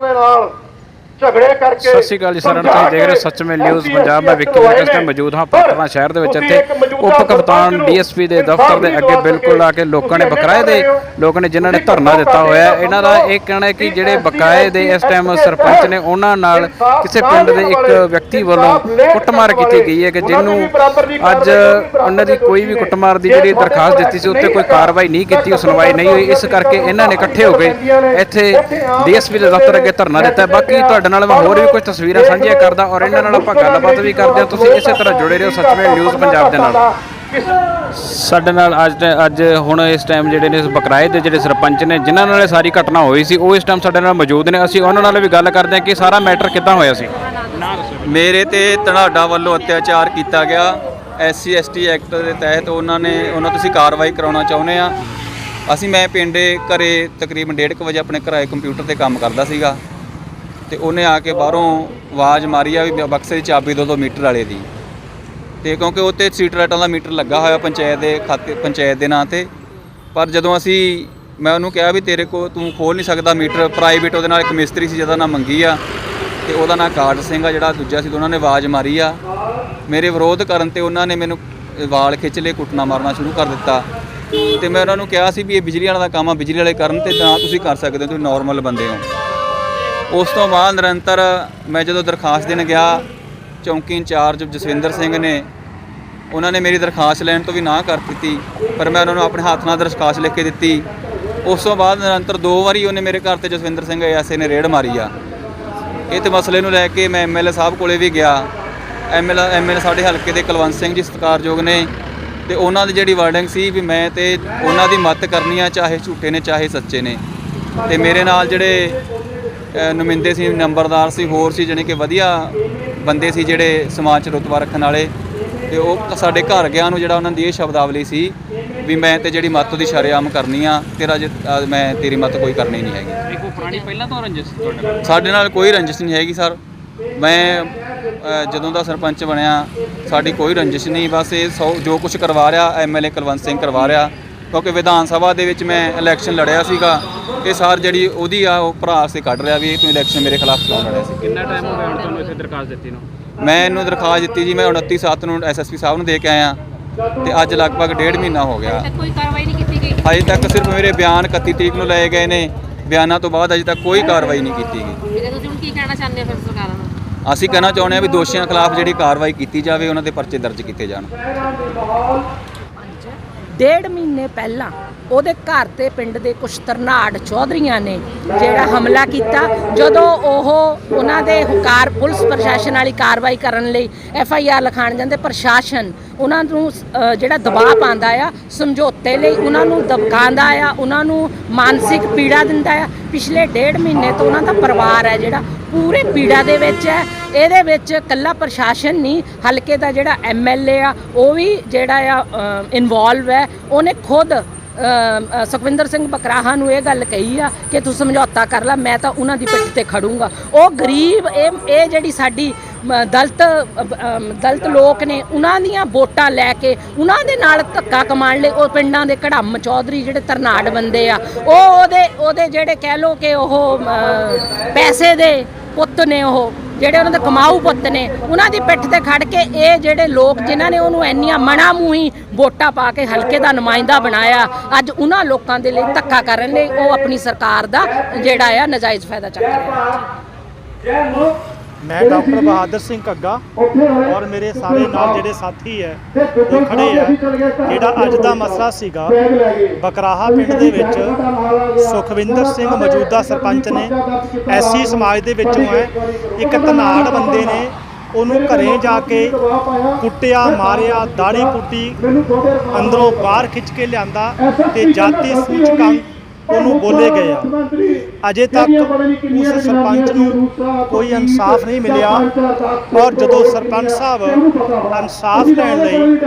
ਦੇ ਨਾਲ ਝਗੜੇ ਕਰਕੇ ਸਤਿ ਸ਼੍ਰੀ ਅਕਾਲ ਜੀ ਸਾਰਿਆਂ ਨੂੰ। ਤੁਸੀਂ ਦੇਖ ਰਹੇ ਹੋ ਸੱਚਮੇ ਨਿਊਜ਼ ਪੰਜਾਬ ਮੈਂ ਵਿੱਕੀ ਵਿਕਸ ਤੇ ਮੌਜੂਦ ਹਾਂ ਪਟਨਾ ਸ਼ਹਿਰ ਦੇ ਵਿੱਚ ਇੱਥੇ ਉਪ ਕਪਤਾਨ ਡੀਐਸਪੀ ਦੇ ਦਫ਼ਤਰ ਦੇ ਅੱਗੇ ਬਿਲਕੁਲ ਆ ਕੇ ਲੋਕਾਂ ਨੇ ਬਕਾਏ ਦੇ ਲੋਕਾਂ ਨੇ ਜਿਨ੍ਹਾਂ ਨੇ ਧਰਨਾ ਦਿੱਤਾ ਹੋਇਆ ਇਹਨਾਂ ਦਾ ਇਹ ਕਹਿਣਾ ਹੈ ਕਿ ਜਿਹੜੇ ਬਕਾਏ ਦੇ ਇਸ ਟਾਈਮ ਸਰਪੰਚ ਨੇ ਉਹਨਾਂ ਨਾਲ ਕਿਸੇ ਪਿੰਡ ਦੇ ਇੱਕ ਵਿਅਕਤੀ ਵੱਲੋਂ ਕੁੱਟਮਾਰ ਕੀਤੀ ਗਈ ਹੈ ਕਿ ਜਿਹਨੂੰ ਅੱਜ ਉਹਨਾਂ ਦੀ ਕੋਈ ਵੀ ਕੁੱਟਮਾਰ ਦੀ ਜਿਹੜੀ ਦਰਖਾਸਤ ਦਿੱਤੀ ਸੀ ਉੱਤੇ ਕੋਈ ਕਾਰਵਾਈ ਨਹੀਂ ਕੀਤੀ ਉਹ ਸੁਣਵਾਈ ਨਹੀਂ ਹੋਈ। ਇਸ ਕਰਕੇ ਇਹਨਾਂ ਨੇ ਇਕੱਠੇ ਹੋ ਕੇ ਇੱਥੇ ਡੀਐਸਪੀ ਦੇ ਦਫ਼ਤਰ ਅੱਗੇ ਧਰਨਾ ਦਿੱਤਾ। ਬਾਕੀ ਤੁਹਾਡੇ ਨਾਲ ਮੈਂ ਹੋਰ ਵੀ ਕੁਝ ਤਸਵੀਰਾਂ ਸਾਂਝੀਆਂ ਕਰਦਾ ਔਰ ਇਹਨਾਂ ਨਾਲ ਆਪਾਂ ਗੱਲਬਾਤ ਵੀ ਕਰਦੇ ਹਾਂ। ਤੁਸੀਂ ਇਸੇ ਤਰ੍ਹਾਂ ਜੁੜੇ ਰਹੋ ਸੱਚਵੇਂ ਨਿਊਜ਼ ਪੰਜਾਬ ਦੇ ਨਾਲ। ਸਾਡੇ ਨਾਲ ਅੱਜ ਅੱਜ ਹੁਣ ਇਸ ਟਾਈਮ ਜਿਹੜੇ ਨੇ ਬਕਰਾਏ ਦੇ ਜਿਹੜੇ ਸਰਪੰਚ ਨੇ ਜਿਨ੍ਹਾਂ ਨਾਲ ਇਹ ਸਾਰੀ ਘਟਨਾ ਹੋਈ ਸੀ ਉਹ ਇਸ ਟਾਈਮ ਸਾਡੇ ਨਾਲ ਮੌਜੂਦ ਨੇ। ਅਸੀਂ ਉਹਨਾਂ ਨਾਲ ਵੀ ਗੱਲ ਕਰਦੇ ਹਾਂ ਕਿ ਸਾਰਾ ਮੈਟਰ ਕਿੱਦਾਂ ਹੋਇਆ ਸੀ। ਮੇਰੇ ਤੇ ਧਨਾਡਾ ਵੱਲੋਂ ਅਤਿਆਚਾਰ ਕੀਤਾ ਗਿਆ। ਐਸਸੀ ਐਸਟੀ ਐਕਟ ਦੇ ਤਹਿਤ ਉਹਨਾਂ ਨੇ ਉਹਨਾਂ ਤੁਸੀਂ ਕਾਰਵਾਈ ਕਰਾਉਣਾ ਚਾਹੁੰਦੇ ਆ। ਅਸੀਂ ਮੈਂ ਪਿੰਡੇ ਘਰੇ ਤਕਰੀਬਨ 1:30 ਵਜੇ ਆਪਣੇ ਘਰੇ ਕੰਪਿਊਟਰ ਤੇ ਕੰਮ ਕਰਦਾ ਸੀਗਾ। ਤੇ ਉਹਨੇ ਆ ਕੇ ਬਾਹਰੋਂ ਆਵਾਜ਼ ਮਾਰੀ ਆ ਵੀ ਬਕਸੇ ਦੀ ਚਾਬੀ ਦੋ ਦੋ ਮੀਟਰ ਵਾਲੇ ਦੀ। ਤੇ ਕਿਉਂਕਿ ਉਹ ਤੇ ਸੀਟ ਰਾਈਟਾਂ ਦਾ ਮੀਟਰ ਲੱਗਾ ਹੋਇਆ ਪੰਚਾਇਤ ਦੇ ਖਾਤੇ, ਪੰਚਾਇਤ ਦੇ ਨਾਂ ਤੇ। ਪਰ ਜਦੋਂ ਅਸੀਂ, ਮੈਂ ਉਹਨੂੰ ਕਿਹਾ ਵੀ ਤੇਰੇ ਕੋ ਤੂੰ ਖੋਲ ਨਹੀਂ ਸਕਦਾ ਮੀਟਰ ਪ੍ਰਾਈਵੇਟ ਉਹਦੇ ਨਾਲ ਇੱਕ ਮਿਸਤਰੀ ਸੀ ਜਿਹਦਾ ਨਾਮ ਮੰਗੀ ਆ ਤੇ ਉਹਦਾ ਨਾਂ ਕਾਰਡ ਸਿੰਘ ਆ ਜਿਹੜਾ ਦੂਜਾ ਸੀ ਤੇ ਉਹਨਾਂ ਨੇ ਆਵਾਜ਼ ਮਾਰੀ ਆ। ਮੇਰੇ ਵਿਰੋਧ ਕਰਨ ਤੇ ਉਹਨਾਂ ਨੇ ਮੈਨੂੰ ਵਾਲ ਖਿੱਚ ਲਏ, ਕੁੱਟਣਾ ਮਾਰਨਾ ਸ਼ੁਰੂ ਕਰ ਦਿੱਤਾ। ਤੇ ਮੈਂ ਉਹਨਾਂ ਨੂੰ ਕਿਹਾ ਸੀ ਵੀ ਇਹ ਬਿਜਲੀ ਵਾਲਾ ਦਾ ਕੰਮ ਆ, ਬਿਜਲੀ ਵਾਲੇ ਕਰਨ ਤੇ ਨਾ ਤੁਸੀਂ ਕਰ ਸਕਦੇ ਹੋ, ਤੁਸੀਂ ਨਾਰਮਲ ਬੰਦੇ ਹੋ। ਉਸ ਤੋਂ ਬਾਅਦ ਨਿਰੰਤਰ ਮੈਂ ਜਦੋਂ ਦਰਖਾਸਤ ਦੇਣ ਗਿਆ, ਚੌਂਕੀ ਇੰਚਾਰਜ ਜਸਵਿੰਦਰ ਸਿੰਘ ਨੇ, ਉਹਨਾਂ ਨੇ ਮੇਰੀ ਦਰਖਾਸਤ ਲੈਣ ਤੋਂ ਵੀ ਨਾ ਕਰ ਦਿੱਤੀ, ਪਰ ਮੈਂ ਉਹਨਾਂ ਨੂੰ ਆਪਣੇ ਹੱਥ ਨਾਲ ਦਰਖਾਸਤ ਲਿਖ ਕੇ ਦਿੱਤੀ। ਉਸ ਤੋਂ ਬਾਅਦ ਨਿਰੰਤਰ ਦੋ ਵਾਰੀ ਉਹਨੇ ਮੇਰੇ ਘਰ ਤੇ ਜਸਵਿੰਦਰ ਸਿੰਘ ਐਸੇ ਨੇ ਰੇਡ ਮਾਰੀ ਆ। ਇਹ ਤੇ ਮਸਲੇ ਨੂੰ ਲੈ ਕੇ ਮੈਂ ਐਮਐਲਏ ਸਾਹਿਬ ਕੋਲੇ ਵੀ ਗਿਆ। ਐਮਐਲਏ ਐਮਐਲਏ ਸਾਡੇ ਹਲਕੇ ਦੇ ਕੁਲਵੰਤ ਸਿੰਘ ਜੀ ਸਤਿਕਾਰਯੋਗ ਨੇ ਤੇ ਉਹਨਾਂ ਦੀ ਜਿਹੜੀ ਵਰਡਿੰਗ ਸੀ ਵੀ ਮੈਂ ਤੇ ਉਹਨਾਂ ਦੀ ਮਦਦ ਕਰਨੀ ਆ, ਚਾਹੇ ਝੂਠੇ ਨੇ, ਚਾਹੇ ਸੱਚੇ ਨੇ। ਤੇ ਮੇਰੇ ਨਾਲ ਜਿਹੜੇ ਨੁਮਾਇੰਦੇ ਸੀ ਨੰਬਰਦਾਰ ਸੀ ਹੋਰ ਸੀ ਜਾਣੀ ਕਿ ਵਧੀਆ ਬੰਦੇ ਸੀ ਜਿਹੜੇ ਸਮਾਜ 'ਚ ਰੁਤਬਾ ਰੱਖਣ ਵਾਲੇ। ਤੇ ਉਹ ਸਾਡੇ ਘਰ ਗਿਆ ਨੂੰ ਜਿਹੜਾ ਉਹਨਾਂ ਦੀ ਇਹ ਸ਼ਬਦਾਵਲੀ ਸੀ ਵੀ ਮੈਂ ਤੇ ਜਿਹੜੀ ਮੱਤ ਦੀ ਸ਼ਰੇਆਮ ਕਰਨੀ ਆ ਤੇਰਾ ਮੈਂ ਤੇਰੀ ਮੱਤ ਕੋਈ ਕਰਨੀ ਨਹੀਂ ਹੈਗੀ। ਦੇਖੋ ਪੁਰਾਣੀ ਪਹਿਲਾਂ ਤੋਂ ਰੰਜਿਸ਼ ਤੁਹਾਡੇ ਨਾਲ ਸਾਡੇ ਨਾਲ ਕੋਈ ਰੰਜਿਸ਼ ਨਹੀਂ ਹੈਗੀ ਸਰ। ਮੈਂ ਜਦੋਂ ਦਾ ਸਰਪੰਚ ਬਣਿਆ ਸਾਡੀ ਕੋਈ ਰੰਜਿਸ਼ ਨਹੀਂ ਬਸ ਇਹ ਜੋ ਕੁਝ ਕਰਵਾ ਰਿਹਾ ਐਮਐਲਏ ਕੁਲਵੰਤ ਸਿੰਘ ਕਰਵਾ ਰਿਹਾ। ਕਿਉਂਕਿ ਵਿਧਾਨ ਸਭਾ ਦੇ ਵਿੱਚ ਮੈਂ ਇਲੈਕਸ਼ਨ ਲੜਿਆ ਸੀਗਾ ਇਹ ਸਾਰ ਜਿਹੜੀ ਉਹਦੀ ਆ ਉਹ ਭਰਾ ਸੇ ਕੱਢ ਰਿਹਾ ਵੀ ਇਹ ਤੂੰ ਇਲੈਕਸ਼ਨ ਮੇਰੇ ਖਿਲਾਫ ਕਿਉਂ ਲੜਿਆ ਸੀ? ਕਿੰਨਾ ਟਾਈਮ ਹੋ ਗਿਆ ਹੁਣ ਤੁਹਾਨੂੰ ਇੱਥੇ ਦਰਖਾਸਤ ਦਿੱਤੀ ਨੂੰ? ਮੈਂ ਇਹਨੂੰ ਦਰਖਾਸਤ ਦਿੱਤੀ ਜੀ ਮੈਂ 29 7 ਨੂੰ ਐਸਐਸਪੀ ਸਾਹਿਬ ਨੂੰ ਦੇ ਕੇ ਆਇਆ ਤੇ ਅੱਜ ਲਗਭਗ ਡੇਢ ਮਹੀਨਾ ਹੋ ਗਿਆ। ਕੋਈ ਕਾਰਵਾਈ ਨਹੀਂ ਕੀਤੀ ਗਈ? ਅਜੇ ਤੱਕ ਸਿਰਫ ਮੇਰੇ ਬਿਆਨ 31 ਤਰੀਕ ਨੂੰ ਲਏ ਗਏ ਨੇ ਬਿਆਨਾਂ ਤੋਂ ਬਾਅਦ ਅਜੇ ਤੱਕ ਕੋਈ ਕਾਰਵਾਈ ਨਹੀਂ ਕੀਤੀ ਗਈ। ਤੇ ਤੁਸੀਂ ਹੁਣ ਕੀ ਕਹਿਣਾ ਚਾਹੁੰਦੇ ਹੋ ਫਿਰ ਸਰਕਾਰਾਂ ਨੂੰ? ਅਸੀਂ ਕਹਿਣਾ ਚਾਹੁੰਦੇ ਹਾਂ ਵੀ ਦੋਸ਼ੀਆਂ ਖਿਲਾਫ ਜਿਹੜੀ ਕਾਰਵਾਈ ਕੀਤੀ ਜਾਵੇ ਉਹਨਾਂ ਦੇ ਪਰਚੇ ਦਰਜ ਕੀਤੇ ਜਾਣ। ਡੇਢ ਮਹੀਨੇ ਪਹਿਲਾਂ ਉਹਦੇ ਘਰ ਤੇ ਪਿੰਡ ਦੇ ਕੁਝ ਤਰਨਾੜ ਚੌਧਰੀਆਂ ਨੇ ਜਿਹੜਾ ਹਮਲਾ ਕੀਤਾ। ਜਦੋਂ ਉਹ ਉਹਨਾਂ ਦੇ ਹੁਕਾਰ ਪੁਲਿਸ ਪ੍ਰਸ਼ਾਸਨ ਵਾਲੀ ਕਾਰਵਾਈ ਕਰਨ ਲਈ ਐਫ ਆਈ ਆਰ ਲਿਖਾਣ ਜਾਂਦੇ, ਪ੍ਰਸ਼ਾਸਨ ਉਹਨਾਂ ਨੂੰ ਜਿਹੜਾ ਦਬਾਅ ਪਾਉਂਦਾ ਆ, ਸਮਝੌਤੇ ਲਈ ਉਹਨਾਂ ਨੂੰ ਦਬਕਾਉਂਦਾ ਆ, ਉਹਨਾਂ ਨੂੰ ਮਾਨਸਿਕ ਪੀੜਾ ਦਿੰਦਾ ਆ। ਪਿਛਲੇ ਡੇਢ ਮਹੀਨੇ ਤੋਂ ਉਹਨਾਂ ਦਾ ਪਰਿਵਾਰ ਹੈ ਜਿਹੜਾ ਪੂਰੇ ਪੀੜਾ ਦੇ ਵਿੱਚ ਹੈ। ਇਹਦੇ ਵਿੱਚ ਕੱਲਾ ਪ੍ਰਸ਼ਾਸਨ ਨਹੀਂ, ਹਲਕੇ ਦਾ ਜਿਹੜਾ ਐਮਐਲਏ ਆ, ਉਹ ਵੀ ਜਿਹੜਾ ਆ ਇਨਵੋਲਵ ਹੈ। ਉਹਨੇ ਖੁਦ ਸੁਖਵਿੰਦਰ ਸਿੰਘ ਬਕਰਾਹਾ ਨੂੰ ਇਹ ਗੱਲ ਕਹੀ ਆ ਕਿ ਤੂੰ ਸਮਝੌਤਾ ਕਰ ਲੈ, ਮੈਂ ਤਾਂ ਉਹਨਾਂ ਦੀ ਪਿੱਠ ਤੇ ਖੜੂੰਗਾ। ਉਹ ਗਰੀਬ, ਇਹ ਇਹ ਜਿਹੜੀ ਸਾਡੀ ਦਲਤ ਦਲਤ ਲੋਕ ਨੇ ਉਹਨਾਂ ਦੀਆਂ ਵੋਟਾਂ ਲੈ ਕੇ ਉਹਨਾਂ ਦੇ ਨਾਲ ਧੱਕਾ ਕਮਾਉਣ ਲਈ ਉਹ ਪਿੰਡਾਂ ਦੇ ਕੜਮ ਚੌਧਰੀ ਜਿਹੜੇ ਤਰਨਾੜ ਬੰਦੇ ਆ, ਉਹ ਉਹਦੇ ਉਹਦੇ ਜਿਹੜੇ ਕਹਿ ਲੋ ਕਿ ਉਹ ਪੈਸੇ ਦੇ ਪੁੱਤ ਨੇ ਉਹ, ਜਿਹੜੇ ਉਹਨਾਂ ਦੇ ਕਮਾਊ ਪੁੱਤ ਨੇ, ਉਹਨਾਂ ਦੀ ਪਿੱਠ ਤੇ ਖੜ ਕੇ ਇਹ ਜਿਹੜੇ ਲੋਕ ਜਿਨ੍ਹਾਂ ਨੇ ਉਹਨੂੰ ਇੰਨੀਆਂ ਮਣਾ ਮੂੰਹੀ ਵੋਟਾਂ ਪਾ ਕੇ ਹਲਕੇ ਦਾ ਨੁਮਾਇੰਦਾ ਬਣਾਇਆ, ਅੱਜ ਉਹਨਾਂ ਲੋਕਾਂ ਦੇ ਲਈ ਧੱਕਾ ਕਰਨ ਲਈ ਉਹ ਆਪਣੀ ਸਰਕਾਰ ਦਾ ਜਿਹੜਾ ਆ ਨਜਾਇਜ਼ ਫਾਇਦਾ ਚੱਕ ਰਿਹਾ ਮੈਂ ਡਾਕਟਰ ਬਹਾਦਰ ਸਿੰਘ ਕੱਗਾ ਔਰ ਮੇਰੇ ਸਾਰੇ ਨਾਲ ਜਿਹੜੇ ਸਾਥੀ ਹੈ, ਉਹ ਖੜੇ ਆ ਜਿਹੜਾ ਅੱਜ ਦਾ ਮਸਲਾ ਸੀਗਾ, ਬਕਰਾਹਾ ਪਿੰਡ ਦੇ ਵਿੱਚ ਸੁਖਵਿੰਦਰ ਸਿੰਘ ਮੌਜੂਦਾ ਸਰਪੰਚ ਨੇ, ਐਸੀ ਸਮਾਜ ਦੇ ਵਿੱਚੋਂ ਹੈ, ਇੱਕ ਧਨਾੜ ਬੰਦੇ ਨੇ, ਉਹਨੂੰ ਘਰੇ ਜਾ ਕੇ ਕੁੱਟਿਆ, ਮਾਰਿਆ ਦਾੜੀ ਪੁੱਟੀ ਅੰਦਰੋਂ ਬਾਹਰ ਖਿੱਚ ਕੇ ਲਿਆਂਦਾ ਤੇ ਜਾਤੀ ਸੂਚਕਾਂ ਉਹਨੂੰ ਬੋਲੇ ਗਏ ਆ। ਅਜੇ ਤੱਕ ਉਸ ਸਰਪੰਚ ਨੂੰ ਕੋਈ ਇਨਸਾਫ ਨਹੀਂ ਮਿਲਿਆ। ਔਰ ਜਦੋਂ ਸਰਪੰਚ ਸਾਹਿਬ ਇਨਸਾਫ ਲੈਣ ਲਈ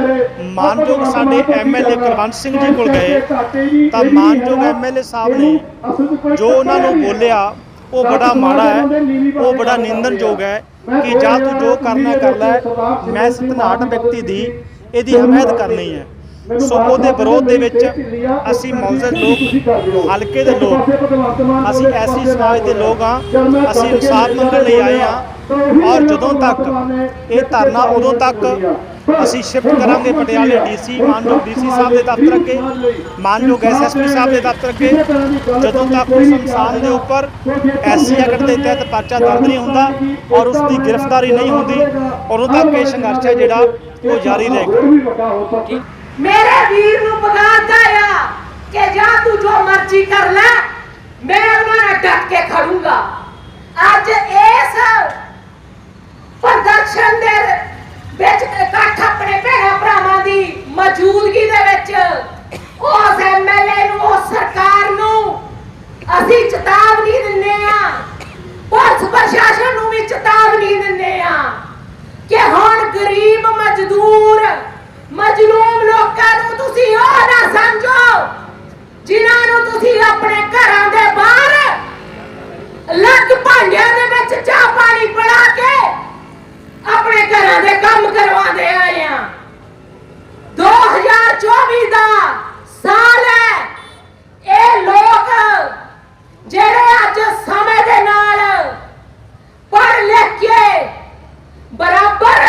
ਮਾਨਯੋਗ ਸਾਡੇ ਐਮਐਲਏ ਕੁਲਵੰਤ ਸਿੰਘ ਜੀ ਕੋਲ ਗਏ ਤਾਂ ਮਾਨਯੋਗ ਐਮਐਲਏ ਸਾਹਿਬ ਨੇ ਜੋ ਉਹਨਾਂ ਨੂੰ ਬੋਲਿਆ ਉਹ ਬੜਾ ਮਾੜਾ ਹੈ ਉਹ ਬੜਾ ਨਿੰਦਨਯੋਗ ਹੈ ਕਿ ਜਾਂ ਤੂੰ ਜੋ ਕਰਨਾ ਕਰ ਲੈ ਮੈਂ ਸਤਨਾਟ ਵਿਅਕਤੀ ਦੀ ਇਹਦੀ ਹਮਾਇਤ ਕਰਨੀ ਹੈ। ਸੋ ਉਹਦੇ ਵਿਰੋਧ ਦੇ ਵਿੱਚ ਅਸੀਂ ਮੌਜੂਦ ਲੋਕ ਹਲਕੇ ਦੇ ਲੋਕ ਅਸੀਂ ਐਸੀ ਸਮਾਜ ਦੇ ਲੋਕ ਆ ਅਸੀਂ ਇਨਸਾਫ ਮੰਗਣ ਲਈ ਆਏ ਆ ਔਰ ਜਦੋਂ ਤੱਕ ਇਹ ਧਰਨਾ ਉਦੋਂ ਤੱਕ ਅਸੀਂ ਸ਼ਿਫਟ ਕਰਾਂਗੇ ਪਟਿਆਲੇ ਡੀਸੀ ਮਾਨਯੋਗ ਡੀਸੀ ਸਾਹਿਬ ਦੇ ਦਫ਼ਤਰ ਅੱਗੇ ਮਾਨਯੋਗ ਐਸਐਸਪੀ ਸਾਹਿਬ ਦੇ ਦਫ਼ਤਰ ਅੱਗੇ ਜਦੋਂ ਤੱਕ ਉਸ ਇਨਸਾਨ ਦੇ ਉੱਪਰ ਐਸਸੀ ਐਕਟ ਦੇ ਤਹਿਤ ਪਰਚਾ ਦਰਜ ਨਹੀਂ ਹੁੰਦਾ ਔਰ ਉਸ ਦੀ ਗ੍ਰਿਫਤਾਰੀ ਨਹੀਂ ਹੁੰਦੀ ਉਦੋਂ ਤੱਕ ਇਹ ਸੰਘਰਸ਼ ਹੈ ਜਿਹੜਾ ਉਹ ਜਾਰੀ ਰਹੇਗਾ ਮੇਰੇ ਵੀਰ ਨੂੰ ਬਗਾਤਾ ਆ ਕਿ ਜਾਂ ਤੂੰ ਜੋ ਮਰਜ਼ੀ ਕਰ ਲੈ, ਮੈਂ ਉਹਨਾਂ ਨਾਲ ਡਟ ਕੇ ਖੜੂੰਗਾ। ਅੱਜ ਇਸ ਪ੍ਰਦਰਸ਼ਨ ਦੇ ਵਿੱਚ ਇਕੱਠ ਆਪਣੇ ਭੈਣਾਂ ਭਰਾਵਾਂ ਦੀ ਮੌਜੂਦਗੀ ਦੇ ਵਿੱਚ ਉਸ ਐਮਐਲਏ ਨੂੰ, ਉਸ ਸਰਕਾਰ ਨੂੰ ਅਸੀਂ ਚੇਤਾਵਨੀ ਦਿੰਦੇ ਆ। ਪੁਲਿਸ ਪ੍ਰਸ਼ਾਸਨ ਨੂੰ ਵੀ ਚੇਤਾਵਨੀ ਦਿੰਦੇ ਆ ਕਿ ਹੁਣ ਗਰੀਬ ਮਜ਼ਦੂਰ, ਮਜਲੂਮ ਲੋਕਾਂ ਨੂੰ ਤੁਸੀਂ ਉਹ ਨਾ ਸਮਝੋ, ਜਿਨ੍ਹਾਂ ਨੂੰ ਤੁਸੀਂ ਆਪਣੇ ਘਰਾਂ ਦੇ ਬਾਹਰ ਲੱਗ ਭਾਂਡਿਆਂ ਦੇ ਵਿੱਚ ਚਾਹ ਪਾਣੀ ਪੜਾ ਕੇ ਆਪਣੇ ਘਰਾਂ ਦੇ ਕੰਮ ਕਰਵਾਉਂਦੇ ਆਏ ਆ। 2024 ਦਾ ਸਾਲ ਹੈ ਇਹ ਲੋਕ ਜਿਹੜੇ ਅੱਜ ਸਮੇਂ ਦੇ ਨਾਲ ਪੜ੍ਹ ਲਿਖ ਕੇ ਬਰਾਬਰ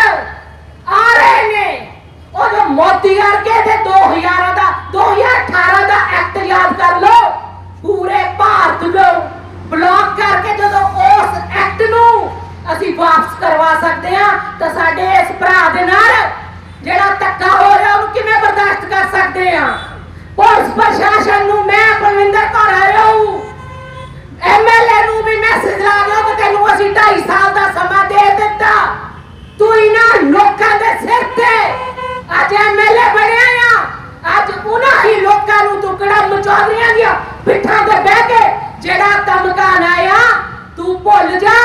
ਆ ਰਹੇ ਨੇ ਉਹ ਮੋਦੀ ਵਰਗੇ ਦੇ 2000 ਦਾ 2018 ਦਾ ਐਕਟ ਯਾਦ ਕਰ ਲਓ ਪੂਰੇ ਭਾਰਤ ਨੂੰ ਬਲੌਕ ਕਰਕੇ ਜਦੋਂ ਉਸ ਐਕਟ ਨੂੰ ਅਸੀਂ ਵਾਪਸ ਕਰਵਾ ਸਕਦੇ ਹਾਂ ਤਾਂ ਸਾਡੇ ਇਸ ਭਰਾ ਦੇ ਨਾਲ ਜਿਹੜਾ ਧੱਕਾ ਹੋ ਰਿਹਾ, ਉਹਨੂੰ ਕਿਵੇਂ ਬਰਦਾਸ਼ਤ ਕਰ ਸਕਦੇ ਹਾਂ? ਪੁਲਿਸ ਪ੍ਰਸ਼ਾਸਨ ਨੂੰ ਮੈਂ ਪਰਵਿੰਦਰ ਕੌਰ ਆਇਆ ਹੂੰ। ਐਮਐਲਏ ਨੂੰ ਵੀ ਮੈਸੇਜ ਲਾ ਦਿਓ ਕਿ ਤੈਨੂੰ ਅਸੀਂ 2.5 ਸਾਲ ਦਾ ਸਮਾਂ ਦੇ ਦਿੱਤਾ। ਤੂੰ ਇਹਨਾਂ ਲੋਕਾਂ ਦੇ ਸਿਰ ਤੇ ਅੱਜ ਐਮਐਲਏ ਬਣਿਆ ਆ। ਅੱਜ ਉਹਨਾਂ ਹੀ ਲੋਕਾਂ ਨੂੰ ਤੂੰ ਕਿਹੜਾ ਮਚੌਧਰੀਆਂ ਦੀਆਂ ਪਿੱਠਾਂ ਤੇ ਬਹਿ ਕੇ ਜਿਹੜਾ ਧਮਕਾਣ ਆਇਆ ਤੂੰ ਭੁੱਲ ਜਾ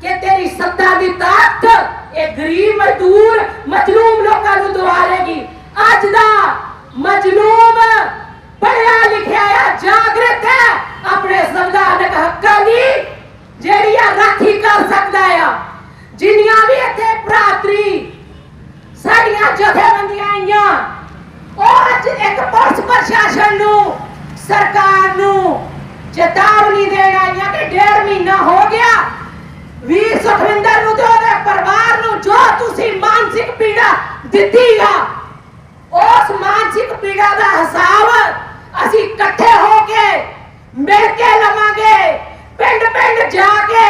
ਕਿ ਤੇਰੀ ਸੱਤਾ ਦੀ ਤਾਕਤ ਇਹ ਗਰੀਬ, ਮਜ਼ਦੂਰ, ਮਜਲੂਮ ਲੋਕਾਂ ਨੂੰ ਦਵਾਰੇਗੀ ਅੱਜ ਦਾ ਮਜਲੂਮ ਪੜਿਆ ਲਿਖਿਆ ਆ, ਜਾਗਰਤ ਹੈ ਆਪਣੇ ਸੰਵਿਧਾਨਕ ਹੱਕਾਂ ਦੀ, ਜਿਹੜੀ ਆ ਰਾਖੀ ਕਰ ਸਕਦਾ ਆ। ਜਿੰਨੀਆਂ ਵੀ ਇੱਥੇ ਭਰਾਤਰੀ ਸਾਡੀਆਂ ਜਥੇਬੰਦੀਆਂ ਆਈਆਂ, ਉਹ ਅੱਜ ਇੱਕ ਪੁਲਿਸ ਪ੍ਰਸ਼ਾਸਨ ਨੂੰ, ਸਰਕਾਰ ਨੂੰ ਚੇਤਾਵਨੀ ਦੇਣ ਆਈਆਂ ਕਿ ਡੇਢ ਮਹੀਨਾ ਹੋ ਗਿਆ। ਵੀਰ ਸੁਖਵਿੰਦਰ ਨੂੰ ਤੇ ਉਹਦੇ ਪਰਿਵਾਰ ਨੂੰ ਜੋ ਤੁਸੀਂ ਮਾਨਸਿਕ ਪੀੜਾ ਦਿੱਤੀ ਆ ਉਸ ਮਾਨਸਿਕ ਪੀੜਾ ਦਾ ਹਿਸਾਬ ਅਸੀਂ ਇਕੱਠੇ ਹੋ ਕੇ, ਮਿਲ ਕੇ ਲਵਾਂਗੇ। ਪਿੰਡ ਪਿੰਡ ਜਾ ਕੇ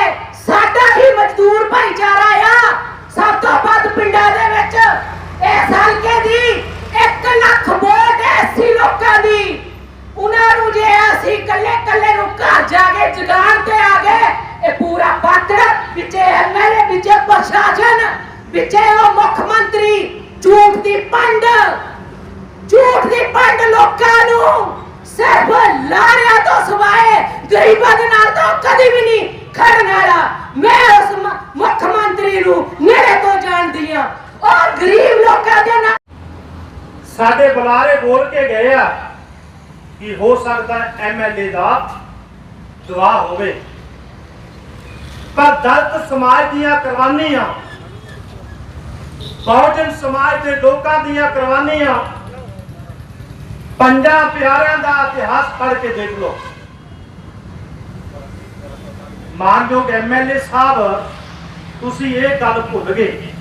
ਸਾਡਾ ਹੀ ਮਜ਼ਦੂਰ ਭਾਈਚਾਰਾ ਆ। ਸਭ ਤੋਂ ਵੱਧ ਪਿੰਡਾਂ ਦੇ ਵਿੱਚ ਇਸ ਹਲਕੇ ਦੀ 1 ਲੱਖ ਵੋਟ ਐਸੀ ਲੋਕਾਂ ਦੀ। ਉਹਨਾਂ ਨੂੰ ਜੇ ਅਸੀਂ ਕੱਲੇ ਕੱਲੇ ਨੂੰ ਘਰ ਜਾ ਕੇ ਜਗਾਣ ਤੇ ਆ ਗਏ, ਇਹ ਪੂਰਾ ਪਾਤੜ ਵਿੱਚੇ ਐਮਐਲਏ ਵਿੱਚੇ ਪ੍ਰਸ਼ਾਸਨ, ਵਿੱਚੇ ਉਹ ਮੁੱਖ ਮੰਤਰੀ ਝੂਠ ਦੀ ਪੰਡ, ਝੂਠ ਦੀ ਪੰਡ ਲੋਕਾਂ ਨੂੰ ਸਿਰਫ ਲਾਰਿਆਂ ਤੋਂ ਸਵਾਏ ਗਰੀਬਾਂ ਦੇ ਨਾਲ ਤਾਂ ਕਦੀ ਵੀ ਨਹੀਂ ਖੜਨ ਵਾਲਾ। ਮੈਂ ਉਸ ਮੁੱਖ ਮੰਤਰੀ ਨੂੰ ਨੇੜੇ ਤੋਂ ਜਾਣਦੀ ਆ ਔਰ ਗਰੀਬ ਲੋਕਾਂ ਦੇ ਨਾਲ ਸਾਡੇ ਬੁਲਾਰੇ ਬੋਲ ਕੇ ਗਏ ਆ ਕਿ ਹੋ ਸਕਦਾ ਐਮਐਲਏ ਦਾ ਦੁਆ ਹੋਵੇ। ਪਰ ਦਲਿਤ ਸਮਾਜ ਦੀਆਂ ਕੁਰਬਾਨੀਆਂ ਬਹੁਜਨ ਸਮਾਜ ਦੇ ਲੋਕਾਂ ਦੀਆਂ ਕੁਰਬਾਨੀਆਂ ਪੰਜਾਂ ਪਿਆਰਿਆਂ ਦਾ ਇਤਿਹਾਸ ਪੜ੍ਹ ਕੇ ਦੇਖ ਲਓ। ਮਾਨਯੋਗ ਐਮਐਲਏ ਸਾਹਿਬ, ਤੁਸੀਂ ਇਹ ਗੱਲ ਭੁੱਲ ਗਏ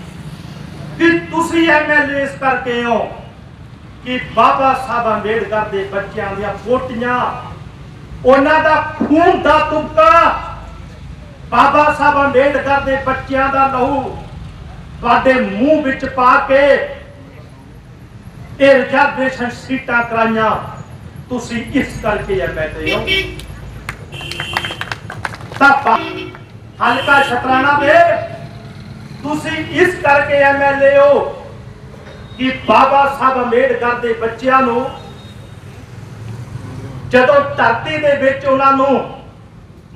ਕਿ ਤੁਸੀਂ ਐਮਐਲਏ ਇਸ ਕਰਕੇ ਹੋ ਕਿ ਬਾਬਾ ਸਾਹਿਬ ਅੰਬੇਡਕਰ ਦੇ ਬੱਚਿਆਂ ਦੀਆਂ ਫੋਟੀਆਂ ਉਹਨਾਂ ਦਾ ਖੂਨ ਦਾ ਤੁਪਕਾ ਬਾਬਾ ਸਾਹਿਬ ਅੰਬੇਡਕਰ ਦੇ ਬੱਚਿਆਂ ਦਾ ਲਹੂ ਤੁਹਾਡੇ ਮੂੰਹ ਵਿੱਚ ਪਾ ਕੇ ਇਹ ਰਿਜ਼ਰਵੇਸ਼ਨ ਸੀਟਾਂ ਕਰਾਈਆਂ। ਤੁਸੀਂ ਇਸ ਕਰਕੇ ਐਮਐਲਏ ਹੋ ਤਾਂ ਹਲਕਾ ਸ਼ਤਰਾਣਾ ਦੇ। ਤੁਸੀਂ ਇਸ ਕਰਕੇ ਐਮਐਲਏ ਹੋ ਕਿ ਬਾਬਾ ਸਾਹਿਬ ਅੰਬੇਡਕਰ ਦੇ ਬੱਚਿਆਂ ਨੂੰ ਜਦੋਂ ਧਰਤੀ ਦੇ ਵਿੱਚ ਉਹਨਾਂ ਨੂੰ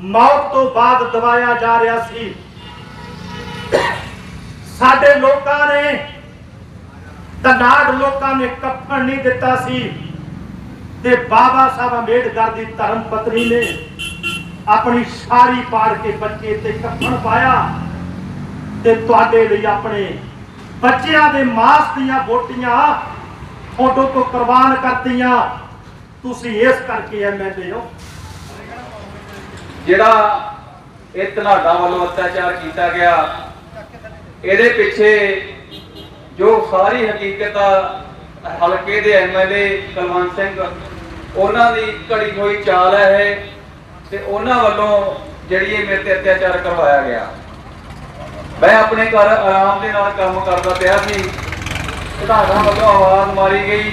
ਮੌਤ ਤੋਂ ਬਾਅਦ ਦਵਾਇਆ ਜਾ ਰਿਹਾ ਸੀ ਸਾਡੇ ਲੋਕਾਂ ਨੇ ਤਨਾੜ ਲੋਕਾਂ ਨੇ ਕੱਫਣ ਨਹੀਂ ਦਿੱਤਾ ਸੀ ਤੇ ਬਾਬਾ ਸਾਹਿਬ ਅੰਬੇਡਕਰ ਦੀ ਧਰਮ ਪਤਨੀ ਨੇ ਆਪਣੀ ਸਾਰੀ ਪਾੜ ਕੇ ਬੱਚੇ ਤੇ ਕੱਫਣ ਪਾਇਆ ਤੇ ਤੁਹਾਡੇ ਲਈ ਆਪਣੇ ਬੱਚਿਆਂ ਦੇ ਮਾਸ ਦੀਆਂ ਬੋਟੀਆਂ ਫੋਟੋ ਤੋਂ ਕੁਰਬਾਨ ਕਰਤੀਆਂ। ਤੁਸੀਂ ਇਸ ਕਰਕੇ ਐਮਐਲਏ ਹੋ। ਜਿਹੜਾ ਇਹ ਧਨਾਡਾ ਵੱਲੋਂ ਅਤਿਆਚਾਰ ਕੀਤਾ ਗਿਆ ਇਹਦੇ ਪਿੱਛੇ ਜੋ ਸਾਰੀ ਹਕੀਕਤ ਆ, ਹਲਕੇ ਦੇ ਐਮਐਲਏ ਕੁਲਵੰਤ ਸਿੰਘ, ਉਹਨਾਂ ਦੀ ਘੜੀ ਹੋਈ ਚਾਲ ਹੈ ਇਹ ਤੇ ਉਹਨਾਂ ਵੱਲੋਂ ਜਿਹੜੀ ਇਹ ਮੇਰੇ ਤੇ ਅਤਿਆਚਾਰ ਕਰਵਾਇਆ ਗਿਆ। ਮੈਂ ਆਪਣੇ ਘਰ ਆਰਾਮ ਦੇ ਨਾਲ ਕੰਮ ਕਰਦਾ ਪਿਆ ਸੀ। ਧਨਾਡਾ ਵੱਲੋਂ ਆਵਾਜ਼ ਮਾਰੀ ਗਈ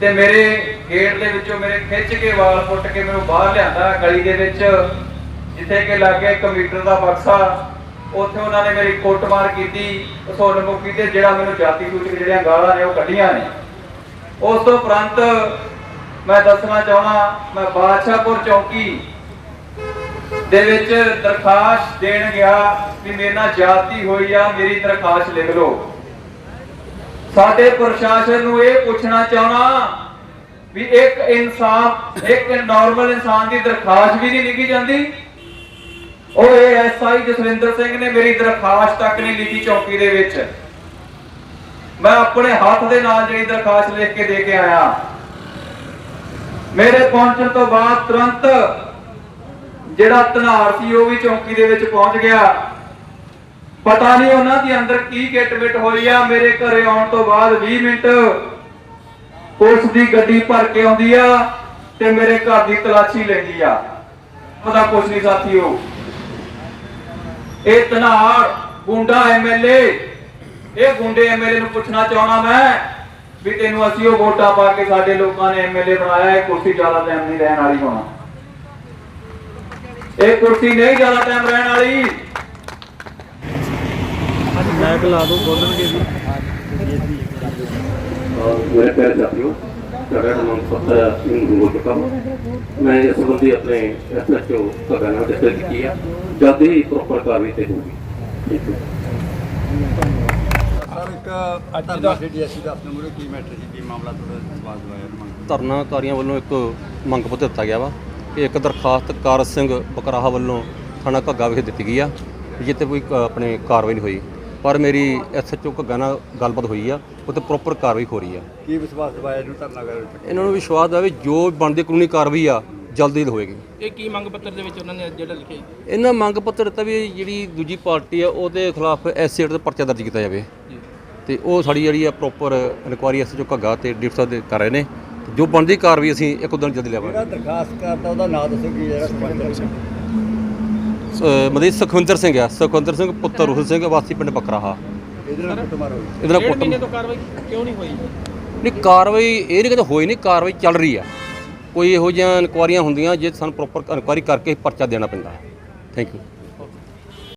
ਤੇ ਮੇਰੇ ਗੇਟ ਦੇ ਵਿੱਚੋਂ ਮੇਰੇ ਖਿੱਚ ਕੇ ਵਾਲ ਪੁੱਟ ਕੇ ਮੈਨੂੰ ਬਾਹਰ ਲਿਆਂਦਾ ਗਲੀ ਦੇ ਵਿੱਚ, ਜਿੱਥੇ ਕਿ ਲੱਗੇ ਇੱਕ ਮੀਟਰ ਦਾ ਬਕਸਾ। ਉੱਥੇ ਉਹਨਾਂ ਨੇ ਮੇਰੀ ਕੁੱਟਮਾਰ ਕੀਤੀ ਉਸੋਲ ਤੇ ਜਿਹੜਾ ਮੈਨੂੰ ਜਾਤੀ ਸੂਚਕ ਜਿਹੜੀਆਂ ਗਾਲਾਂ ਨੇ ਉਹ ਕੱਢੀਆਂ ਨੇ। ਉਸ ਤੋਂ ਉਪਰੰਤ ਮੈਂ ਦੱਸਣਾ ਚਾਹਣਾ ਮੈਂ ਬਾਦਸ਼ਾਹਪੁਰ ਚੌਕੀ ਦੇ ਵਿੱਚ ਦਰਖਾਸਤ ਦੇਣ ਗਿਆ ਵੀ ਮੇਰੇ ਨਾਲ ਜਾਤੀ ਹੋਈ ਆ, ਮੇਰੀ ਦਰਖਾਸਤ ਲਿਖ ਲਓ। ਸਾਡੇ ਪ੍ਰਸ਼ਾਸਨ ਨੂੰ ਇਹ ਪੁੱਛਣਾ ਚਾਹਣਾ ਵੀ ਇੱਕ ਇਨਸਾਨ, ਇੱਕ ਨਾਰਮਲ ਇਨਸਾਨ ਦੀ ਦਰਖਾਸਤ ਵੀ ਨਹੀਂ ਲਿਖੀ ਜਾਂਦੀ ਉਹ ਇਹ ਐਸਆਈ ਜਸਵਿੰਦਰ ਸਿੰਘ ਨੇ ਮੇਰੀ ਦਰਖਾਸਤ ਤੱਕ ਨਹੀਂ ਲਿਖੀ ਚੌਕੀ ਦੇ ਵਿੱਚ। ਮੈਂ ਆਪਣੇ ਹੱਥ ਦੇ ਨਾਲ ਜਿਹੜੀ ਦਰਖਾਸਤ ਲਿਖ ਕੇ ਦੇ ਕੇ ਆਇਆ। ਮੇਰੇ ਪਹੁੰਚਣ ਤੋਂ ਬਾਅਦ ਤੁਰੰਤ ਜਿਹੜਾ ਧਨਾਰ ਸੀ, ਉਹ ਵੀ ਚੌਕੀ ਦੇ ਵਿੱਚ ਪਹੁੰਚ ਗਿਆ। ਪਤਾ ਨਹੀਂ ਉਹਨਾਂ ਦੀ ਅੰਦਰ ਕੀ ਗਿੱਟ-ਮਿੱਟ ਹੋਈ ਆ। ਮੇਰੇ ਘਰੇ ਆਉਣ ਤੋਂ ਬਾਅਦ 20 ਮਿੰਟ ਪੁਲਿਸ ਦੀ ਗੱਡੀ ਭਰ ਕੇ ਆਉਂਦੀ ਆ ਤੇ ਮੇਰੇ ਘਰ ਦੀ ਤਲਾਸ਼ੀ ਲੈਂਦੀ ਆ। ਪਤਾ ਕੁਛ ਨਹੀਂ ਸਾਥੀਓ। ਇਹ ਧਨਾੜ ਗੁੰਡਾ ਐਮਐਲਏ ਇਹ ਗੁੰਡੇ ਐਮਐਲਏ ਨੂੰ ਪੁੱਛਣਾ ਚਾਹਣਾ ਮੈਂ ਵੀ ਤੈਨੂੰ ਅਸੀਂ ਉਹ ਵੋਟਾਂ ਪਾ ਕੇ ਸਾਡੇ ਲੋਕਾਂ ਨੇ ਐਮਐਲਏ ਬਣਾਇਆ ਇਹ ਕੁਰਸੀ ਜ਼ਿਆਦਾ ਟਾਈਮ ਨਹੀਂ ਰਹਿਣ ਵਾਲੀ ਹੋਣਾ। ਇਹ ਕੁਰਸੀ ਨਹੀਂ ਜ਼ਿਆਦਾ ਟਾਈਮ ਰਹਿਣ ਵਾਲੀ। ਮੈਕ ਲਾ ਦੋ ਬੋਲਣਗੇ ਜੀ। ਮੇਰੇ ਪਿਆਰੇ ਸਾਥੀਓ ਤੁਹਾਡਾ ਨਾਮ ਪਤਾ ਮੈਨੂੰ ਹੋ ਚੁੱਕਾ। ਮੈਂ ਇਸ ਸੰਬੰਧੀ ਆਪਣੇ ਐਸਐਚਓ ਤੁਹਾਡਾ ਨਾਮ ਦੱਸ ਦਿੱਤੀ ਹੈ। ਜਦ ਹੀ ਪ੍ਰੋਪਰ ਕਾਰਵਾਈ ਤੇ ਹੋਊਗੀ। ਧਰਨਾਕਾਰੀਆਂ ਵੱਲੋਂ ਇੱਕ ਮੰਗ ਪੱਤਰ ਦਿੱਤਾ ਗਿਆ ਵਾ ਕਿ ਇੱਕ ਦਰਖਾਸਤ ਕਾਰ ਸਿੰਘ ਬਕਰਾਹਾ ਵੱਲੋਂ ਥਾਣਾ ਘੱਗਾ ਵਿਖੇ ਦਿੱਤੀ ਗਈ ਆ ਜਿੱਥੇ ਕੋਈ ਆਪਣੇ ਕਾਰਵਾਈ ਨਹੀਂ ਹੋਈ। ਪਰ ਮੇਰੀ ਐਸਐਚਓ ਘੱਗਾ ਨਾਲ ਗੱਲਬਾਤ ਹੋਈ ਆ ਉੱਥੇ ਪ੍ਰੋਪਰ ਕਾਰਵਾਈ ਹੋ ਰਹੀ ਆ। ਕੀ ਵਿਸ਼ਵਾਸ ਦਵਾਇਆ ਇਹਨੂੰ ਧਰਨਾ ਕਰ ਇਹਨਾਂ ਨੂੰ ਵਿਸ਼ਵਾਸ ਹੈ ਵੀ ਜੋ ਬਣਦੀ ਕਾਨੂੰਨੀ ਕਾਰਵਾਈ ਆ ਜਲਦੀ ਹੋਏਗੀ। ਇਹ ਕੀ ਮੰਗ ਪੱਤਰ ਦੇ ਵਿੱਚ ਉਹਨਾਂ ਨੇ ਜਿਹੜਾ ਲਿਖਿਆ? ਇਹਨਾਂ ਮੰਗ ਪੱਤਰ ਦਿੱਤਾ ਵੀ ਜਿਹੜੀ ਦੂਜੀ ਪਾਰਟੀ ਆ ਉਹਦੇ ਖਿਲਾਫ ਐਸਿਡ ਦਾ ਪਰਚਾ ਦਰਜ ਕੀਤਾ ਜਾਵੇ। ਤੇ ਉਹ ਸਾਡੀ ਜਿਹੜੀ ਆ ਪ੍ਰੋਪਰ ਇਨਕੁਆਰੀ ਐਸਐਚਓ ਘੱਗਾ ਤੇ ਡਿਪਟੀ ਸਾਹਿਬ ਦੇ ਕਰ ਰਹੇ ਨੇ। ਤੇ ਜੋ ਬਣਦੀ ਕਾਰਵਾਈ ਅਸੀਂ ਇੱਕ ਦਿਨ ਜਲਦੀ ਜਿਹੜਾ ਲਿਆਵਾਂਗੇ ਦਰਖਾਸਤ ਕਰਦਾ ਉਹਦਾ ਨਾਮ ਦੱਸੋ ਕੀ ਜਿਹੜਾ ਸਰਪੰਚ ਹੈ ਮਤਲਬ ਸੁਖਵਿੰਦਰ ਸਿੰਘ ਆ। ਸੁਖਵਿੰਦਰ ਸਿੰਘ ਪੁੱਤਰ ਰੂਹਲ ਸਿੰਘ ਵਾਸੀ ਪਿੰਡ ਬਕਰਾਹਾ ਇਹਦੇ ਨਾਲ ਕੁੱਟਮਾਰ ਹੋਈ। ਇਹਦੇ ਨਾਲ ਡੇਢ ਕੁੱਟ ਮਹੀਨੇ ਤੋਂ ਕਾਰਵਾਈ ਕਿਉਂ ਨਹੀਂ ਹੋਈ? ਨਹੀਂ ਕਾਰਵਾਈ ਇਹ ਨਹੀਂ ਕਿ ਹੋਈ ਨਹੀਂ ਕਾਰਵਾਈ ਚੱਲ ਰਹੀ ਆ। ਕੋਈ ਇਹੋ ਜਿਹੀਆਂ ਇਨਕੁਆਰੀਆਂ ਹੁੰਦੀਆਂ ਜੇ ਸਾਨੂੰ ਪ੍ਰੋਪਰ ਇਨਕੁਆਰੀ ਕਰਕੇ ਪਰਚਾ ਦੇਣਾ ਪੈਂਦਾ। Thank you